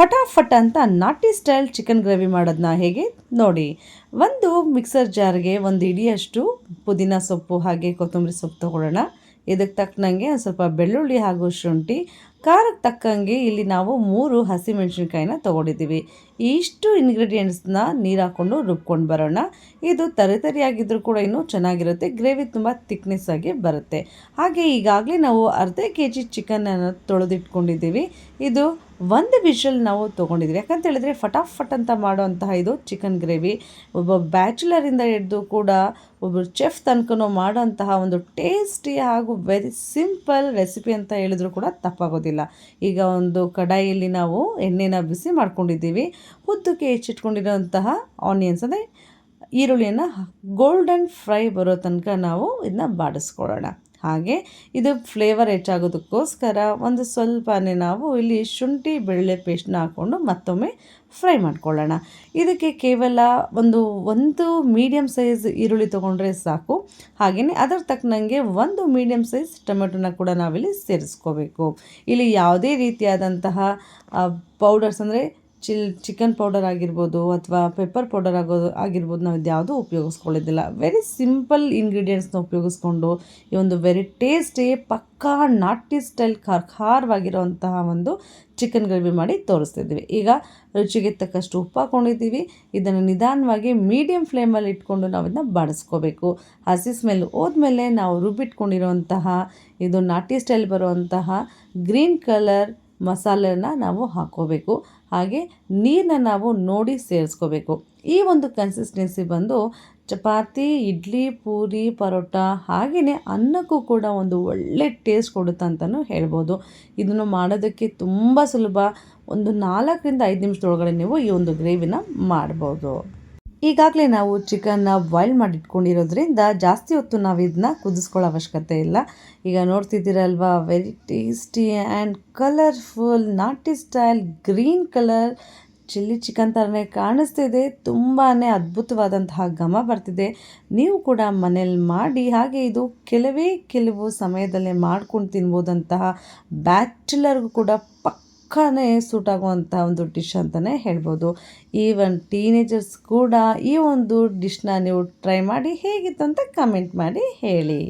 ಫಟಾಫಟ್ ಅಂತ ನಾಟಿ style chicken gravy ಮಾಡೋದನ್ನ ಹೇಗೆ ನೋಡಿ. ಒಂದು ಮಿಕ್ಸರ್ ಜಾರ್ಗೆ ಒಂದು ಇಡಿಯಷ್ಟು ಪುದೀನ ಸೊಪ್ಪು ಹಾಗೆ ಕೊತ್ತಂಬರಿ ಸೊಪ್ಪು ತೊಗೊಳ್ಳೋಣ. ಇದಕ್ಕೆ ತಕ್ಕನಂಗೆ ಒಂದು ಸ್ವಲ್ಪ ಬೆಳ್ಳುಳ್ಳಿ ಹಾಗೂ ಶುಂಠಿ ಖಾರಕ್ಕೆ ತಕ್ಕಂಗೆ ಇಲ್ಲಿ ನಾವು ಮೂರು ಹಸಿಮೆಣಸಿನ್ಕಾಯಿನ ತೊಗೊಂಡಿದ್ದೀವಿ. ಇಷ್ಟು ಇಂಗ್ರೀಡಿಯೆಂಟ್ಸ್ನ ನೀರು ಹಾಕ್ಕೊಂಡು ರುಬ್ಕೊಂಡು ಬರೋಣ. ಇದು ತರಿ ತರಿಯಾಗಿದ್ದರೂ ಕೂಡ ಇನ್ನೂ ಚೆನ್ನಾಗಿರುತ್ತೆ. ಗ್ರೇವಿ ತುಂಬ ತಿಕ್ನೆಸ್ ಆಗಿ ಬರುತ್ತೆ. ಹಾಗೆ ಈಗಾಗಲೇ ನಾವು ಅರ್ಧ ಕೆ ಜಿ ಚಿಕನನ್ನು ತೊಳೆದಿಟ್ಕೊಂಡಿದ್ದೀವಿ. ಇದು ಒಂದು ವಿಷಲ್ ನಾವು ತೊಗೊಂಡಿದ್ದೀವಿ. ಯಾಕಂತ ಹೇಳಿದ್ರೆ ಫಟಾಫಟ್ ಅಂತ ಮಾಡುವಂತಹ ಇದು ಚಿಕನ್ ಗ್ರೇವಿ. ಒಬ್ಬ ಬ್ಯಾಚುಲರಿಂದ ಹಿಡಿದು ಕೂಡ ಒಬ್ಬರು ಚೆಫ್ ತನಕನೂ ಮಾಡೋಂತಹ ಒಂದು ಟೇಸ್ಟಿ ಹಾಗೂ ವೆರಿ ಸಿಂಪಲ್ ರೆಸಿಪಿ ಅಂತ ಹೇಳಿದ್ರು ಕೂಡ ತಪ್ಪಾಗೋದಿಲ್ಲ. ಈಗ ಒಂದು ಕಡಾಯಿಯಲ್ಲಿ ನಾವು ಎಣ್ಣೆನ ಬಿಸಿ ಮಾಡ್ಕೊಂಡಿದ್ದೀವಿ. ಉದ್ದಕ್ಕೆ ಹೆಚ್ಚಿಟ್ಕೊಂಡಿರೋಂತಹ ಆನಿಯನ್ಸ್ ಅಂದರೆ ಈರುಳ್ಳಿಯನ್ನು ಗೋಲ್ಡನ್ ಫ್ರೈ ಬರೋ ತನಕ ನಾವು ಇದನ್ನ ಬಾಡಿಸ್ಕೊಳ್ಳೋಣ. ಹಾಗೆ ಇದು ಫ್ಲೇವರ್ ಹೆಚ್ಚಾಗೋದಕ್ಕೋಸ್ಕರ ಒಂದು ಸ್ವಲ್ಪನೇ ನಾವು ಇಲ್ಲಿ ಶುಂಠಿ ಬೆಳ್ಳೆ ಪೇಸ್ಟ್ನ ಹಾಕ್ಕೊಂಡು ಮತ್ತೊಮ್ಮೆ ಫ್ರೈ ಮಾಡ್ಕೊಳ್ಳೋಣ. ಇದಕ್ಕೆ ಕೇವಲ ಒಂದು ಒಂದು ಮೀಡಿಯಮ್ ಸೈಜ್ ಈರುಳ್ಳಿ ತೊಗೊಂಡ್ರೆ ಸಾಕು. ಹಾಗೆಯೇ ಅದರ ತಕ್ಕನಂಗೆ ಒಂದು ಮೀಡಿಯಮ್ ಸೈಜ್ ಟೊಮೆಟೊನ ಕೂಡ ನಾವಿಲ್ಲಿ ಸೇರಿಸ್ಕೋಬೇಕು. ಇಲ್ಲಿ ಯಾವುದೇ ರೀತಿಯಾದಂತಹ ಪೌಡರ್ಸ್ ಅಂದರೆ ಚಿಲ್ ಚಿಕನ್ ಪೌಡರ್ ಆಗಿರ್ಬೋದು ಅಥವಾ ಪೆಪ್ಪರ್ ಪೌಡರ್ ಆಗೋದು ಆಗಿರ್ಬೋದು ನಾವು ಇದ್ಯಾವುದೂ ಉಪಯೋಗಿಸ್ಕೊಳ್ಳೋದಿಲ್ಲ. ವೆರಿ ಸಿಂಪಲ್ ಇಂಗ್ರೀಡಿಯೆಂಟ್ಸ್ನ ಉಪಯೋಗಿಸ್ಕೊಂಡು ಈ ಒಂದು ವೆರಿ ಟೇಸ್ಟಿ ಪಕ್ಕಾ ನಾಟಿ ಸ್ಟೈಲ್ ಖಾರ ಖಾರವಾಗಿರೋಂತಹ ಒಂದು ಚಿಕನ್ ಗ್ರೇವಿ ಮಾಡಿ ತೋರಿಸ್ತಿದ್ದೀವಿ. ಈಗ ರುಚಿಗೆ ತಕ್ಕಷ್ಟು ಉಪ್ಪು ಹಾಕ್ಕೊಂಡಿದ್ದೀವಿ ಇದನ್ನು ನಿಧಾನವಾಗಿ ಮೀಡಿಯಮ್ ಫ್ಲೇಮಲ್ಲಿ ಇಟ್ಕೊಂಡು ನಾವು ಇದನ್ನ ಬಾಡಿಸ್ಕೋಬೇಕು. ಹಸಿ ಸ್ಮೆಲ್ ಹೋದ್ಮೇಲೆ ನಾವು ರುಬ್ಬಿಟ್ಕೊಂಡಿರೋಂತಹ ಇದು ನಾಟಿ ಸ್ಟೈಲ್ ಬರುವಂತಹ ಗ್ರೀನ್ ಕಲರ್ ಮಸಾಲೆನ ನಾವು ಹಾಕ್ಕೋಬೇಕು ಹಾಗೆ ನೀರನ್ನ ನಾವು ನೋಡಿ ಸೇರಿಸ್ಕೋಬೇಕು. ಈ ಒಂದು ಕನ್ಸಿಸ್ಟೆನ್ಸಿ ಬಂದು ಚಪಾತಿ, ಇಡ್ಲಿ, ಪೂರಿ, ಪರೋಟ ಹಾಗೆಯೇ ಅನ್ನಕ್ಕೂ ಕೂಡ ಒಂದು ಒಳ್ಳೆ ಟೇಸ್ಟ್ ಕೊಡುತ್ತೆ ಅಂತಲೂ ಹೇಳ್ಬೋದು. ಇದನ್ನು ಮಾಡೋದಕ್ಕೆ ತುಂಬ ಸುಲಭ. ಒಂದು ನಾಲ್ಕರಿಂದ ಐದು ನಿಮಿಷದೊಳಗಡೆ ನೀವು ಈ ಒಂದು ಗ್ರೇವಿನ ಮಾಡ್ಬೋದು. ಈಗಾಗಲೇ ನಾವು ಚಿಕನ್ನ ಬಾಯ್ಲ್ ಮಾಡಿಟ್ಕೊಂಡಿರೋದ್ರಿಂದ ಜಾಸ್ತಿ ಹೊತ್ತು ನಾವು ಇದನ್ನ ಕುದಿಸ್ಕೊಳ್ಳೋ ಅವಶ್ಯಕತೆ ಇಲ್ಲ. ಈಗ ನೋಡ್ತಿದ್ದೀರಲ್ವಾ ವೆರಿ ಟೇಸ್ಟಿ ಆ್ಯಂಡ್ ಕಲರ್ಫುಲ್ ನಾಟಿ style green colour chilli chicken ಥರನೇ ಕಾಣಿಸ್ತಿದೆ. ತುಂಬಾ ಅದ್ಭುತವಾದಂತಹ ಘಮ ಬರ್ತಿದೆ. ನೀವು ಕೂಡ ಮನೇಲಿ ಮಾಡಿ, ಹಾಗೆ ಇದು ಕೆಲವೇ ಕೆಲವು ಸಮಯದಲ್ಲೇ ಮಾಡ್ಕೊಂಡು ತಿನ್ಬೋದಂತಹ ಬ್ಯಾಚುಲರ್ಗೂ ಕೂಡ ಪಕ್ಕ ಪಕ್ಕನೇ ಸೂಟ್ ಆಗುವಂಥ ಒಂದು ಡಿಶ್ ಅಂತಲೇ ಹೇಳ್ಬೋದು. ಈವನ್ ಟೀನೇಜರ್ಸ್ ಕೂಡ ಈ ಒಂದು ಡಿಶ್ನ ನೀವು ಟ್ರೈ ಮಾಡಿ ಹೇಗಿತ್ತು ಅಂತ ಕಮೆಂಟ್ ಮಾಡಿ ಹೇಳಿ.